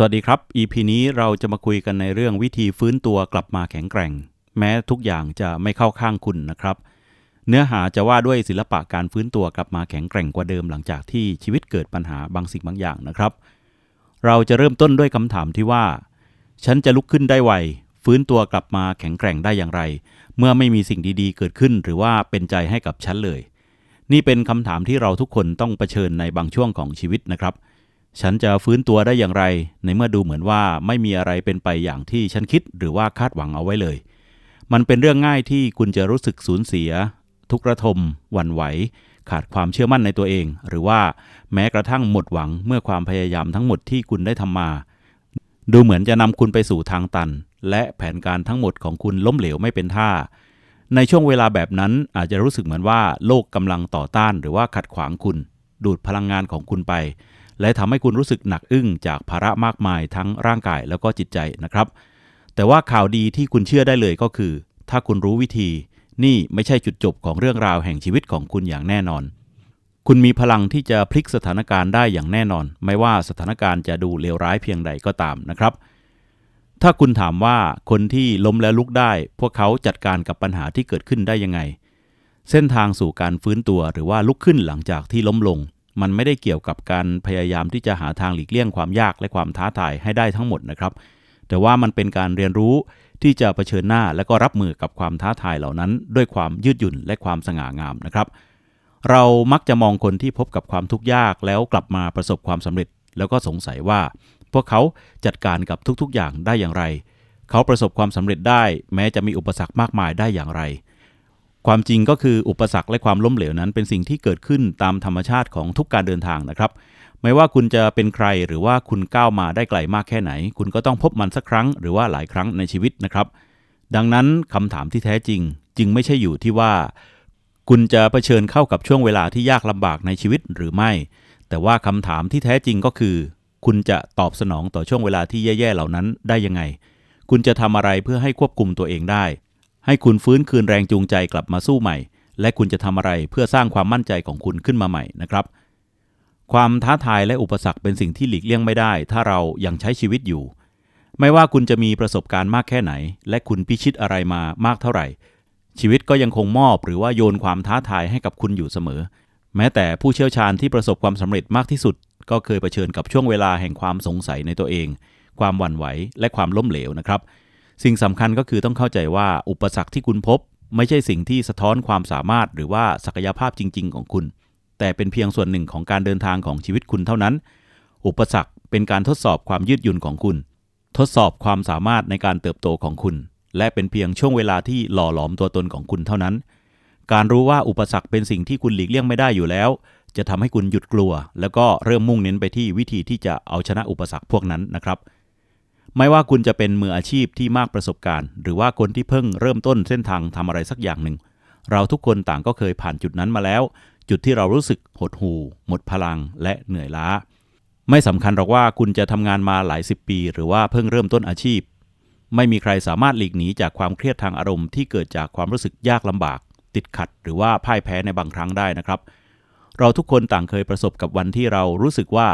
สวัสดีครับ EP นี้เราจะมาคุยกันในเรื่องวิธีฟื้นตัวกลับมาแข็งแกร่ง แม้ทุกอย่างจะไม่เข้าข้างคุณนะครับ เนื้อหาจะว่าด้วยศิลปะการฟื้นตัวกลับมาแข็งแกร่งกว่าเดิมหลังจากที่ชีวิตเกิดปัญหาบางสิ่งบางอย่างนะครับ เราจะเริ่มต้นด้วยคำถามที่ว่า ฉันจะลุกขึ้นได้ไวฟื้นตัวกลับมาแข็งแกร่งได้อย่างไร เมื่อไม่มีสิ่งดีๆ เกิดขึ้น หรือว่าเป็นใจให้กับฉันเลย นี่เป็นคำถามที่เราทุกคนต้องเผชิญในบางช่วงของชีวิตนะครับ ฉันจะฟื้นตัวได้อย่างไร ในเมื่อดูเหมือนว่าไม่มีอะไรเป็นไปอย่างที่ฉันคิดหรือว่าคาดหวังเอาไว้เลย มันเป็นเรื่องง่ายที่คุณจะรู้สึกสูญเสีย ทุกระทมหวั่นไหว ขาดความเชื่อมั่นในตัวเอง หรือว่าแม้กระทั่งหมดหวังเมื่อความพยายามทั้งหมดที่คุณได้ทำมา ดูเหมือนจะนำคุณไปสู่ทางตัน และแผนการทั้งหมดของคุณล้มเหลวไม่เป็นท่า ในช่วงเวลาแบบนั้นอาจจะรู้สึกเหมือนว่าโลกกำลังต่อต้าน หรือว่าขัดขวางคุณ ดูดพลังงานของคุณไป และทำให้คุณรู้สึกหนักอึ้งจากภาระมากมายทั้งร่างกายแล้วก็จิตใจนะครับ แต่ว่าข่าวดีที่คุณเชื่อได้เลยก็คือ ถ้าคุณรู้วิธี นี่ไม่ใช่จุดจบของเรื่องราวแห่งชีวิตของคุณอย่างแน่นอน คุณมีพลังที่จะพลิกสถานการณ์ได้อย่างแน่นอน ไม่ว่าสถานการณ์จะดูเลวร้ายเพียงใดก็ตามนะครับ ถ้าคุณถามว่าคนที่ล้มแล้วลุกได้ พวกเขาจัดการกับปัญหาที่เกิดขึ้นได้ยังไง เส้นทางสู่การฟื้นตัวหรือว่าลุกขึ้นหลังจากที่ล้มลง มันไม่ได้เกี่ยวกับการพยายามที่จะหาทางหลีกเลี่ยงความยากและความท้าทายให้ได้ทั้งหมดนะครับ แต่ว่ามันเป็นการเรียนรู้ที่จะเผชิญหน้าและก็รับมือกับความท้าทายเหล่านั้น ด้วยความยืดหยุ่นและความสง่างามนะครับ เรามักจะมองคนที่พบกับความทุกข์ยากแล้วกลับมาประสบความสำเร็จ แล้วก็สงสัยว่า พวกเขาจัดการกับทุกๆอย่างได้อย่างไร เขาประสบความสำเร็จได้ แม้จะมีอุปสรรคมากมายได้อย่างไร ความจริงก็คืออุปสรรคและความล้มเหลวนั้น เป็นสิ่งที่เกิดขึ้นตามธรรมชาติของทุกการเดินทางนะครับ ไม่ว่าคุณจะเป็นใครหรือว่าคุณก้าวมาได้ไกลมากแค่ไหน คุณก็ต้องพบมันสักครั้งหรือว่าหลายครั้งในชีวิตนะครับ ดังนั้นคำถามที่แท้จริง จึงไม่ใช่อยู่ที่ว่า คุณจะเผชิญเข้ากับช่วงเวลาที่ยากลำบากในชีวิตหรือไม่ แต่ว่าคำถามที่แท้จริงก็คือ คุณจะตอบสนองต่อช่วงเวลาที่แย่ๆเหล่านั้นได้ยังไง คุณจะทำอะไรเพื่อให้ควบคุมตัวเองได้ ให้คุณฟื้นคืนแรงจูงใจกลับมาสู้ใหม่ และคุณจะทำอะไรเพื่อสร้างความมั่นใจของคุณขึ้นมาใหม่นะครับ ความท้าทายและอุปสรรคเป็นสิ่งที่หลีกเลี่ยงไม่ได้ ถ้าเรายังใช้ชีวิตอยู่ ไม่ว่าคุณจะมีประสบการณ์มากแค่ไหน และคุณพิชิตอะไรมามากเท่าไหร่ ชีวิตก็ยังคงมอบหรือว่าโยนความท้าทายให้กับคุณอยู่เสมอ แม้แต่ผู้เชี่ยวชาญที่ประสบความสำเร็จมากที่สุด ก็เคยเผชิญกับช่วงเวลาแห่งความสงสัยในตัวเอง ความหวั่นไหวและความล้มเหลวนะครับ สิ่งสำคัญก็คือต้องเข้าใจว่าอุปสรรคที่คุณพบ ไม่ใช่สิ่งที่สะท้อนความสามารถหรือว่าศักยภาพจริง ๆ ของคุณ แต่เป็นเพียงส่วนหนึ่งของการเดินทางของชีวิตคุณเท่านั้น อุปสรรคเป็นการทดสอบความยืดหยุ่นของคุณ ทดสอบความสามารถในการเติบโตของคุณ และเป็นเพียงช่วงเวลาที่หล่อหลอมตัวตนของคุณเท่านั้น การรู้ว่าอุปสรรคเป็นสิ่งที่คุณหลีกเลี่ยงไม่ได้อยู่แล้ว จะทำให้คุณหยุดกลัว แล้วก็เริ่มมุ่งเน้นไปที่วิธีที่จะเอาชนะอุปสรรคพวกนั้นนะครับ ไม่ว่าคุณจะเป็นมืออาชีพที่มากประสบการณ์ หรือว่าคนที่เพิ่งเริ่มต้นเส้นทางทำอะไรสักอย่างหนึ่ง เราทุกคนต่างก็เคยผ่านจุดนั้นมาแล้ว จุดที่เรารู้สึกหดหู่ หมดพลังและเหนื่อยล้า ไม่สำคัญหรอกว่าคุณจะทำงานมาหลายสิบปี หรือว่าเพิ่งเริ่มต้นอาชีพ ไม่มีใครสามารถหลีกหนีจากความเครียดทางอารมณ์ที่เกิดจากความรู้สึกยากลำบาก ติดขัด หรือว่าพ่ายแพ้ในบางครั้งได้นะครับ เราทุกคนต่างเคยประสบกับวันที่เรารู้สึกว่า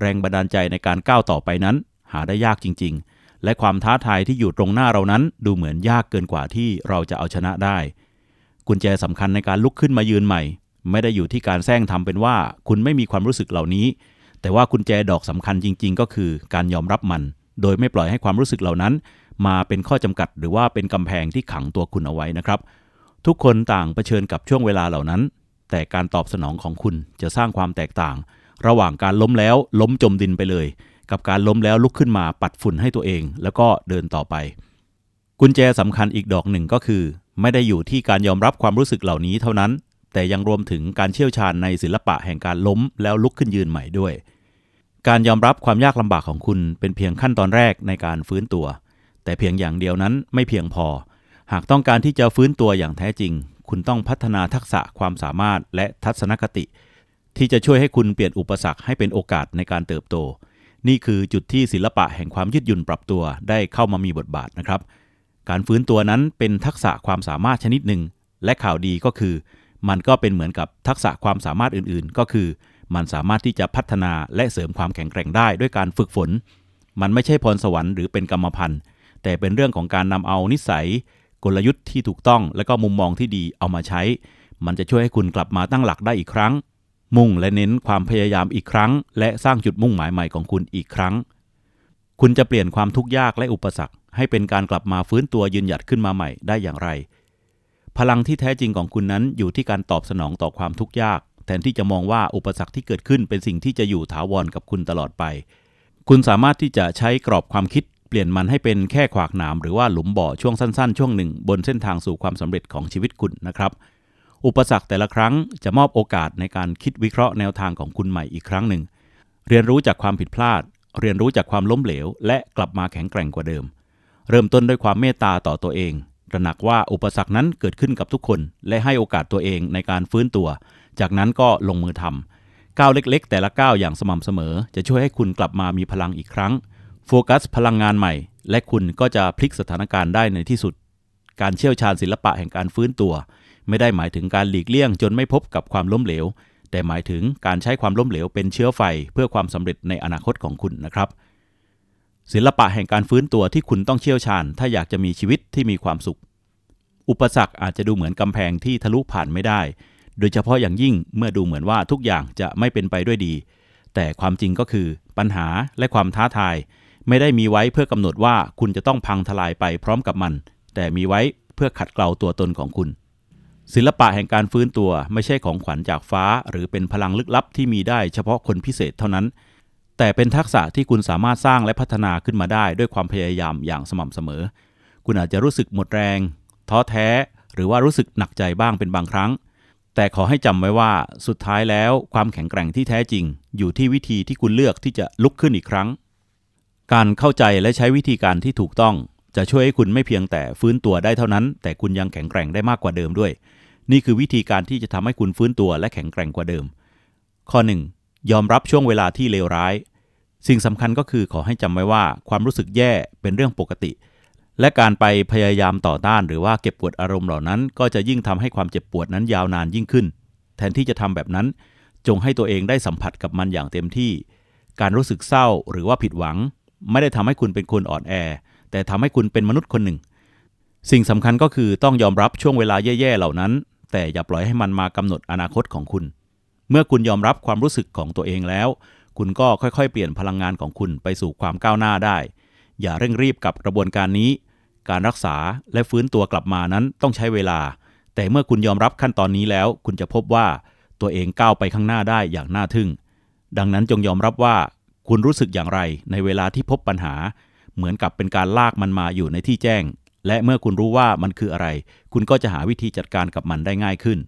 แรงบันดาลใจในการก้าวต่อไปนั้น หาได้ยากจริง ๆ และความท้าทายที่อยู่ตรงหน้าเรานั้นดูเหมือนยากเกินกว่าที่เราจะเอาชนะได้ กุญแจสำคัญในการลุกขึ้นมายืนใหม่ ไม่ได้อยู่ที่การแซงทำเป็นว่า คุณไม่มีความรู้สึกเหล่านี้ แต่ว่ากุญแจดอกสำคัญจริง ๆ ก็คือการยอมรับมัน โดยไม่ปล่อยให้ความรู้สึกเหล่านั้น มาเป็นข้อจำกัด หรือว่าเป็นกำแพงที่ขังตัวคุณเอาไว้นะครับ ทุกคนต่างเผชิญกับช่วงเวลาเหล่านั้น แต่การตอบสนองของคุณจะสร้างความแตกต่าง ระหว่างการล้มแล้วล้มจมดินไปเลย กับการล้มแล้วลุกขึ้นมาปัดฝุ่นให้ตัวเอง แล้วก็เดินต่อไป กุญแจสำคัญอีกดอกหนึ่งก็คือ ไม่ได้อยู่ที่การยอมรับความรู้สึกเหล่านี้เท่านั้น แต่ยังรวมถึงการเชี่ยวชาญในศิลปะแห่งการล้มแล้วลุกขึ้นยืนใหม่ด้วย การยอมรับความยากลำบากของคุณเป็นเพียงขั้นตอนแรกในการฟื้นตัว แต่เพียงอย่างเดียวนั้นไม่เพียงพอ หากต้องการที่จะฟื้นตัวอย่างแท้จริง คุณต้องพัฒนาทักษะความสามารถและทัศนคติที่จะช่วยให้คุณเปลี่ยนอุปสรรคให้เป็นโอกาสในการเติบโต นี่คือจุดที่ศิลปะแห่งความยืดหยุ่นปรับตัวได้เข้ามามีบทบาทนะครับ การฟื้นตัวนั้นเป็นทักษะความสามารถชนิดหนึ่ง และข่าวดีก็คือ มันก็เป็นเหมือนกับทักษะความสามารถอื่นๆ ก็คือ มันสามารถที่จะพัฒนาและเสริมความแข็งแกร่งได้ด้วยการฝึกฝน มันไม่ใช่พรสวรรค์หรือเป็นกรรมพันธุ์ แต่เป็นเรื่องของการนำเอานิสัย กลยุทธ์ที่ถูกต้อง และก็มุมมองที่ดีเอามาใช้ มันจะช่วยให้คุณกลับมาตั้งหลักได้อีกครั้ง มุ่งและเน้นความพยายามอีกครั้ง และสร้างจุดมุ่งหมายใหม่ของคุณอีกครั้ง คุณจะเปลี่ยนความทุกข์ยากและอุปสรรค ให้เป็นการกลับมาฟื้นตัวยืนหยัดขึ้นมาใหม่ได้อย่างไร พลังที่แท้จริงของคุณนั้นอยู่ที่การตอบสนองต่อความทุกข์ยาก แทนที่จะมองว่าอุปสรรคที่เกิดขึ้นเป็นสิ่งที่จะอยู่ถาวรกับคุณตลอดไป คุณสามารถที่จะใช้กรอบความคิด เปลี่ยนมันให้เป็นแค่ขวากหนามหรือว่าหลุมบ่อช่วงสั้น ๆ ช่วงหนึ่ง บนเส้นทางสู่ความสำเร็จของชีวิตคุณนะครับ อุปสรรคแต่ละครั้งจะมอบโอกาสในการคิดวิเคราะห์แนวทางของคุณใหม่อีกครั้งหนึ่ง เรียนรู้จากความผิดพลาด เรียนรู้จากความล้มเหลว และกลับมาแข็งแกร่งกว่าเดิม เริ่มต้นด้วยความเมตตาต่อตัวเองตระหนักว่าอุปสรรคนั้นเกิดขึ้นกับทุกคน และให้โอกาสตัวเองในการฟื้นตัว จากนั้นก็ลงมือทำก้าวเล็ก ๆ แต่ละก้าวอย่างสม่ำเสมอ จะช่วยให้คุณกลับมามีพลังอีกครั้ง โฟกัสพลังงานใหม่ และคุณก็จะพลิกสถานการณ์ได้ในที่สุด การเชี่ยวชาญศิลปะแห่งการฟื้นตัว ไม่ได้หมายถึงการหลีกเลี่ยงจนไม่พบกับความล้มเหลว แต่หมายถึงการใช้ความล้มเหลวเป็นเชื้อไฟเพื่อความสำเร็จในอนาคตของคุณนะครับ ศิลปะแห่งการฟื้นตัวที่คุณต้องเชี่ยวชาญ ถ้าอยากจะมีชีวิตที่มีความสุข อุปสรรคอาจจะดูเหมือนกำแพงที่ทะลุผ่านไม่ได้ โดยเฉพาะอย่างยิ่งเมื่อดูเหมือนว่าทุกอย่างจะไม่เป็นไปด้วยดี แต่ความจริงก็คือปัญหาและความท้าทาย ไม่ได้มีไว้เพื่อกำหนดว่าคุณจะต้องพังทลายไปพร้อมกับมัน แต่มีไว้เพื่อขัดเกลาตัวตนของคุณ ศิลปะแห่งการฟื้นตัวไม่ใช่ของขวัญจากฟ้า หรือเป็นพลังลึกลับที่มีได้เฉพาะคนพิเศษเท่านั้น แต่เป็นทักษะที่คุณสามารถสร้างและพัฒนาขึ้นมาได้ด้วยความพยายามอย่างสม่ำเสมอ คุณอาจจะรู้สึกหมดแรง ท้อแท้ หรือว่ารู้สึกหนักใจบ้างเป็นบางครั้ง แต่ขอให้จำไว้ว่าสุดท้ายแล้วความแข็งแกร่งที่แท้จริง อยู่ที่วิธีที่คุณเลือกที่จะลุกขึ้นอีกครั้ง การเข้าใจและใช้วิธีการที่ถูกต้อง จะช่วยให้คุณไม่เพียงแต่ฟื้นตัวได้เท่านั้น แต่คุณยังแข็งแกร่งได้มากกว่าเดิมด้วย นี่คือวิธีการที่จะทำให้คุณฟื้นตัวและแข็งแกร่งกว่าเดิม ข้อ 1. ยอมรับช่วงเวลาที่เลวร้าย สิ่งสำคัญก็คือขอให้จำไว้ว่าความรู้สึกแย่เป็นเรื่องปกติ และการไปพยายามต่อต้าน หรือว่าเก็บกดอารมณ์เหล่านั้น ก็จะยิ่งทำให้ความเจ็บปวดนั้นยาวนานยิ่งขึ้น แทนที่จะทำแบบนั้น จงให้ตัวเองได้สัมผัสกับมันอย่างเต็มที่ การรู้สึกเศร้าหรือว่าผิดหวัง ไม่ได้ทำให้คุณเป็นคนอ่อนแอ แต่ทำให้คุณเป็นมนุษย์คนหนึ่ง สิ่งสำคัญก็คือต้องยอมรับช่วงเวลาแย่ๆเหล่านั้น แต่อย่าปล่อยให้มันมากำหนดอนาคตของคุณ เมื่อคุณยอมรับความรู้สึกของตัวเองแล้ว คุณก็ค่อยๆ เปลี่ยนพลังงานของคุณไปสู่ความก้าวหน้าได้ อย่าเร่งรีบกับกระบวนการนี้ การรักษาและฟื้นตัวกลับมานั้นต้องใช้เวลา แต่เมื่อคุณยอมรับขั้นตอนนี้แล้ว คุณจะพบว่าตัวเองก้าวไปข้างหน้าได้อย่างน่าทึ่ง ดังนั้นจงยอมรับว่าคุณรู้สึกอย่างไรในเวลาที่พบปัญหา เหมือนกับเป็นการลากมันมาอยู่ในที่แจ้ง และเมื่อคุณรู้ว่ามันคืออะไร คุณก็จะหาวิธีจัดการกับมันได้ง่ายขึ้น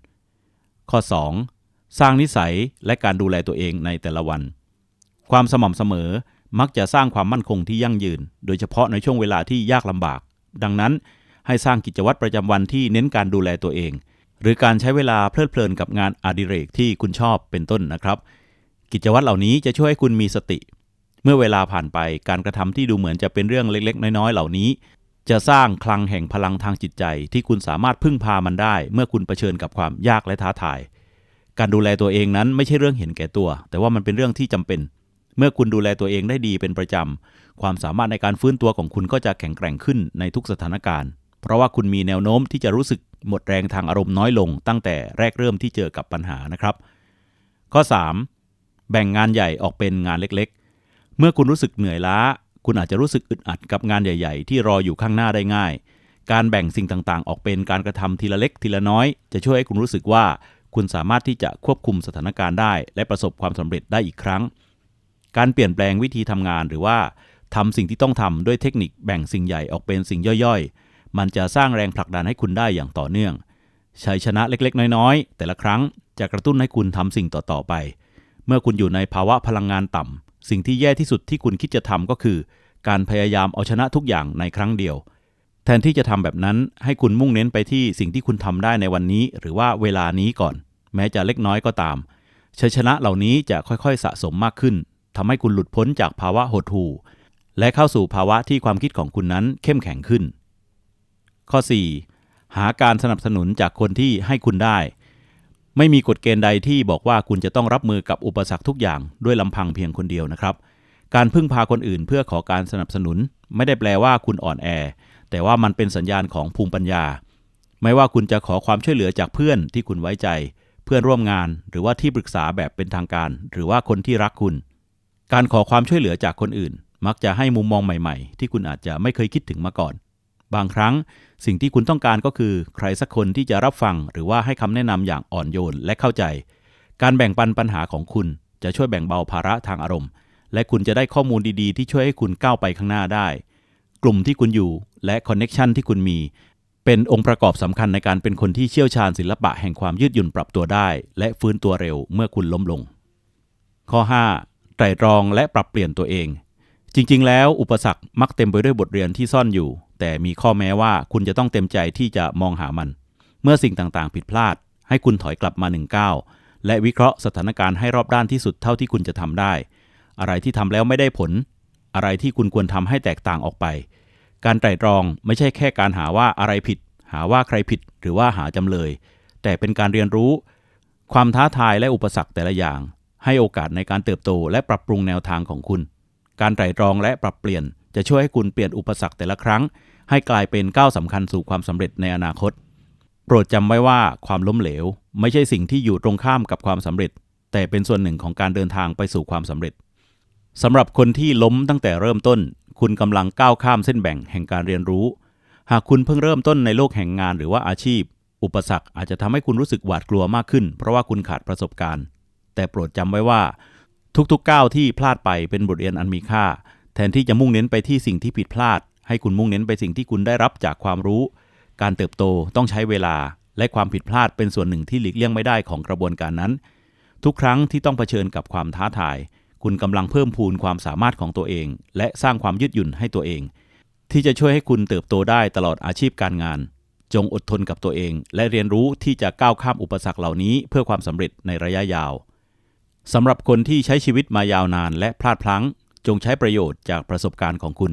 ข้อ 2. สร้างนิสัยและการดูแลตัวเองในแต่ละวัน ความสม่ำเสมอมักจะสร้างความมั่นคงที่ยั่งยืน โดยเฉพาะในช่วงเวลาที่ยากลำบาก ดังนั้น ให้สร้างกิจวัตรประจำวันที่เน้นการดูแลตัวเอง หรือการใช้เวลาเพลิดเพลินกับงานอดิเรกที่คุณชอบเป็นต้นนะครับ กิจวัตรเหล่านี้จะช่วยให้คุณมีสติ เมื่อเวลาผ่านไปการกระทำที่ดูเหมือนจะเป็นเรื่องเล็กๆ น้อยๆ เหล่านี้ จะสร้างคลังแห่งพลังทางจิตใจ ที่คุณสามารถพึ่งพามันได้ เมื่อคุณเผชิญกับความยากและท้าทาย การดูแลตัวเองนั้นไม่ใช่เรื่องเห็นแก่ตัว แต่ว่ามันเป็นเรื่องที่จำเป็น เมื่อคุณดูแลตัวเองได้ดีเป็นประจำความสามารถในการฟื้นตัวของคุณก็จะแข็งแกร่งขึ้นในทุกสถานการณ์ เพราะว่าคุณมีแนวโน้มที่จะรู้สึกหมดแรงทางอารมณ์น้อยลง ตั้งแต่แรกเริ่มที่เจอกับปัญหานะครับ ข้อ 3. แบ่งงานใหญ่ออกเป็นงานเล็กๆ เมื่อคุณรู้สึกเหนื่อยล้า คุณอาจจะรู้สึกอึดอัดกับงานใหญ่ ๆ ที่รออยู่ข้างหน้าได้ง่าย การแบ่งสิ่งต่างๆ ออกเป็นการกระทำทีละเล็กทีละน้อย จะช่วยให้คุณรู้สึกว่า คุณสามารถที่จะควบคุมสถานการณ์ได้ และประสบความสำเร็จได้อีกครั้ง การเปลี่ยนแปลงวิธีทำงานหรือว่าทำสิ่งที่ต้องทำด้วยเทคนิคแบ่งสิ่งใหญ่ออกเป็นสิ่งย่อยๆ มันจะสร้างแรงผลักดันให้คุณได้อย่างต่อเนื่องชัยชนะเล็กๆ น้อยๆ แต่ละครั้งจะกระตุ้นให้คุณทำสิ่งต่อๆไป เมื่อคุณอยู่ในภาวะพลังงานต่ำ สิ่งที่แย่ที่สุดที่คุณคิดจะทำก็คือ การพยายามเอาชนะทุกอย่างในครั้งเดียว แทนที่จะทำแบบนั้นให้คุณมุ่งเน้นไปที่สิ่งที่คุณทำได้ในวันนี้ หรือว่าเวลานี้ก่อน แม้จะเล็กน้อยก็ตามชัยชนะเหล่านี้จะค่อยๆสะสมมากขึ้นทำให้คุณหลุดพ้นจากภาวะหดหู่และเข้าสู่ภาวะที่ความคิดของคุณนั้นเข้มแข็งขึ้น ข้อ 4. หาการสนับสนุนจากคนที่ให้คุณได้ ไม่มีกฎเกณฑ์ใดที่บอกว่าคุณจะต้องรับมือกับอุปสรรคทุกอย่างด้วยลำพังเพียงคนเดียวนะครับ การพึ่งพาคนอื่นเพื่อขอการสนับสนุน ไม่ได้แปลว่าคุณอ่อนแอ แต่ว่ามันเป็นสัญญาณของภูมิปัญญา ไม่ว่าคุณจะขอความช่วยเหลือจากเพื่อนที่คุณไว้ใจ เพื่อนร่วมงาน หรือว่าที่ปรึกษาแบบเป็นทางการ หรือว่าคนที่รักคุณ การขอความช่วยเหลือจากคนอื่น มักจะให้มุมมองใหม่ ๆ ที่คุณอาจจะไม่เคยคิดถึงมาก่อน บางครั้งสิ่งที่คุณต้องการก็คือ ใครสักคนที่จะรับฟัง หรือว่าให้คำแนะนำอย่างอ่อนโยนและเข้าใจ การแบ่งปันปัญหาของคุณ จะช่วยแบ่งเบาภาระทางอารมณ์ และคุณจะได้ข้อมูลดีๆ ที่ช่วยให้คุณก้าวไปข้างหน้าได้ กลุ่มที่คุณอยู่และคอนเน็ชันที่คุณมี เป็นองค์ประกอบสำคัญในการเป็นคนที่เชี่ยวชาญศิลปะแห่งความยืดหยุ่นปรับตัวได้ และฟื้นตัวเร็วเมื่อคุณล้มลง ข้อ 5. ไตรตรองและปรับเปลี่ยนตัวเอง จริงๆ แล้วอุปสรรคมักเต็มไปด้วยบทเรียนที่ซ่อนอยู่ แต่มีข้อแม้ว่าคุณจะต้องเต็มใจที่จะมองหามัน เมื่อสิ่งต่างๆ ผิดพลาด ให้คุณถอยกลับมาหนึ่งก้าวและวิเคราะห์สถานการณ์ให้รอบด้านที่สุดเท่าที่คุณจะทำได้ อะไรที่ทำแล้วไม่ได้ผล อะไรที่คุณควรทำให้แตกต่างออกไป การไตร่ตรองไม่ใช่แค่การหาว่าอะไรผิด หาว่าใครผิดหรือว่าหาจำเลย แต่เป็นการเรียนรู้ ความท้าทายและอุปสรรคแต่ละอย่าง ให้โอกาสในการเติบโตและปรับปรุงแนวทางของคุณ การไตร่ตรองและปรับเปลี่ยน จะช่วยให้คุณเปลี่ยนอุปสรรคแต่ละครั้ง ให้กลายเป็นก้าวสำคัญสู่ความสำเร็จในอนาคต โปรดจำไว้ว่าความล้มเหลว ไม่ใช่สิ่งที่อยู่ตรงข้ามกับความสำเร็จ แต่เป็นส่วนหนึ่งของการเดินทางไปสู่ความสำเร็จสำหรับคนที่ล้มตั้งแต่เริ่มต้น คุณกำลังก้าวข้ามเส้นแบ่งแห่งการเรียนรู้ หากคุณเพิ่งเริ่มต้นในโลกแห่งงานหรือว่าอาชีพ อุปสรรคอาจจะทำให้คุณรู้สึกหวาดกลัวมากขึ้น เพราะว่าคุณขาดประสบการณ์ แต่โปรดจำไว้ว่า ทุกๆก้าวที่พลาดไปเป็นบทเรียนอันมีค่า แทนที่จะมุ่งเน้นไปที่สิ่งที่ผิดพลาด ให้คุณมุ่งเน้นไปสิ่งที่คุณได้รับจากความรู้ การเติบโตต้องใช้เวลา และความผิดพลาดเป็นส่วนหนึ่งที่หลีกเลี่ยงไม่ได้ของกระบวนการนั้น ทุกครั้งที่ต้องเผชิญกับความท้าทาย คุณกำลังเพิ่มพูนความสามารถของตัวเอง และสร้างความยืดหยุ่นให้ตัวเอง ที่จะช่วยให้คุณเติบโตได้ตลอดอาชีพการงาน จงอดทนกับตัวเอง และเรียนรู้ที่จะก้าวข้ามอุปสรรคเหล่านี้ เพื่อความสำเร็จในระยะยาว สำหรับคนที่ใช้ชีวิตมายาวนานและพลาดพลั้ง จงใช้ประโยชน์จากประสบการณ์ของคุณ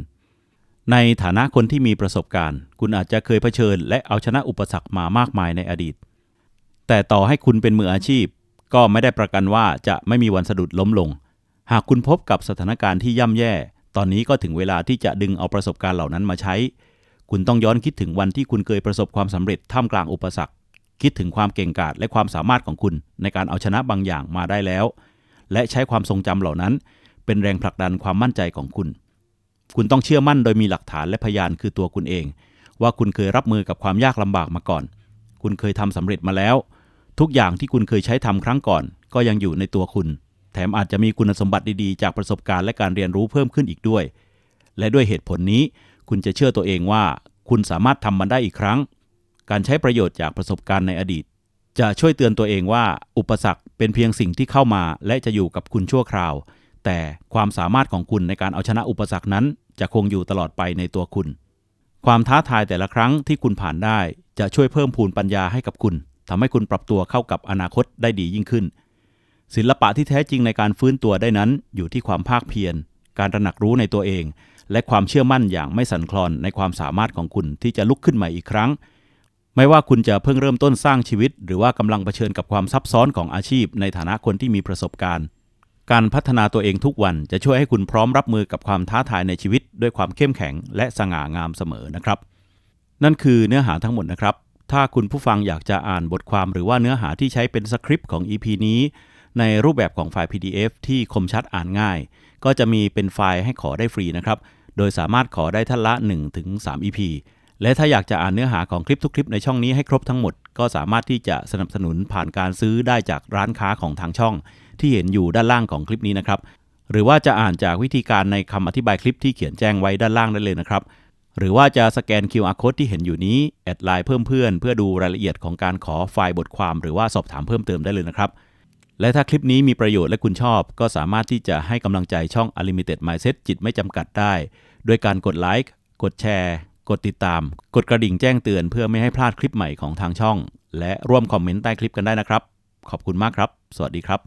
ในฐานะคนที่มีประสบการณ์ คุณอาจจะเคยเผชิญ และเอาชนะอุปสรรคมามากมายในอดีต แต่ต่อให้คุณเป็นมืออาชีพ ก็ไม่ได้ประกันว่าจะไม่มีวันสะดุดล้มลง หากคุณพบกับสถานการณ์ที่ย่ำแย่ ตอนนี้ก็ถึงเวลาที่จะดึงเอาประสบการณ์เหล่านั้นมาใช้ คุณต้องย้อนคิดถึงวันที่คุณเคยประสบความสำเร็จท่ามกลางอุปสรรค คิดถึงความเก่งกาจและความสามารถของคุณในการเอาชนะบางอย่างมาได้แล้ว และใช้ความทรงจำเหล่านั้น เป็นแรงผลักดันความมั่นใจของคุณ คุณต้องเชื่อมั่นโดยมีหลักฐานและพยานคือตัวคุณเอง ว่าคุณเคยรับมือกับความยากลำบากมาก่อน คุณเคยทำสำเร็จมาแล้ว ทุกอย่างที่คุณเคยใช้ทำครั้งก่อน ก็ยังอยู่ในตัวคุณ แถมอาจจะมีคุณสมบัติดีๆ จากประสบการณ์และการเรียนรู้เพิ่มขึ้นอีกด้วย และด้วยเหตุผลนี้ คุณจะเชื่อตัวเองว่า คุณสามารถทำมันได้อีกครั้ง การใช้ประโยชน์จากประสบการณ์ในอดีต จะช่วยเตือนตัวเองว่า อุปสรรคเป็นเพียงสิ่งที่เข้ามา และจะอยู่กับคุณชั่วคราว แต่ความสามารถของคุณในการเอาชนะอุปสรรคนั้น จะคงอยู่ตลอดไปในตัวคุณ ความท้าทายแต่ละครั้งที่คุณผ่านได้ จะช่วยเพิ่มพูนปัญญาให้กับคุณทำให้คุณปรับตัวเข้ากับอนาคตได้ดียิ่งขึ้น ศิลปะที่แท้จริงในการฟื้นตัวได้นั้น อยู่ที่ความภาคเพียร การตระหนักรู้ในตัวเอง และความเชื่อมั่นอย่างไม่สั่นคลอนในความสามารถของคุณที่จะลุกขึ้นใหม่อีกครั้ง ไม่ว่าคุณจะเพิ่งเริ่มต้นสร้างชีวิต หรือว่ากำลังเผชิญกับความซับซ้อนของอาชีพ ในฐานะคนที่มีประสบการณ์ การพัฒนาตัวเองทุกวันจะช่วยให้คุณพร้อมรับมือกับความท้าทายในชีวิต ด้วยความเข้มแข็ง และสง่างามเสมอนะครับ นั่นคือเนื้อหาทั้งหมดนะครับ ถ้าคุณผู้ฟังอยากจะอ่านบทความหรือว่าเนื้อหาที่ใช้เป็นสคริปต์ของ EP นี้ ในรูปแบบของไฟล์ PDF ที่คมชัดอ่านง่าย ก็จะมีเป็นไฟล์ให้ขอได้ฟรีนะครับ โดยสามารถขอได้ท่านละ 1-3 EP และถ้าอยากจะอ่านเนื้อหาของคลิปทุกคลิปในช่องนี้ให้ครบทั้งหมด ก็สามารถที่จะสนับสนุนผ่านการซื้อได้จากร้านค้าของทางช่อง ที่เห็นอยู่ด้านล่างของคลิปนี้นะครับ หรือว่าจะอ่านจากวิธีการในคำอธิบายคลิปที่เขียนแจ้งไว้ด้านล่างได้เลยนะครับ หรือว่าจะสแกน QR code ที่เห็นอยู่นี้แอดไลน์เพิ่มเพื่อนเพื่อดูรายละเอียดของการขอไฟล์บทความหรือว่าสอบถามเพิ่มเติมได้เลยนะครับและถ้าคลิปนี้มีประโยชน์และคุณชอบ ก็สามารถที่จะให้กำลังใจช่อง Unlimited Mindset จิตไม่จำกัดได้ โดยการกดไลค์กดแชร์ กดติดตาม กดกระดิ่งแจ้งเตือนเพื่อไม่ให้พลาดคลิปใหม่ของทางช่อง และร่วมคอมเมนต์ใต้คลิปกันได้นะครับ ขอบคุณมากครับ สวัสดีครับ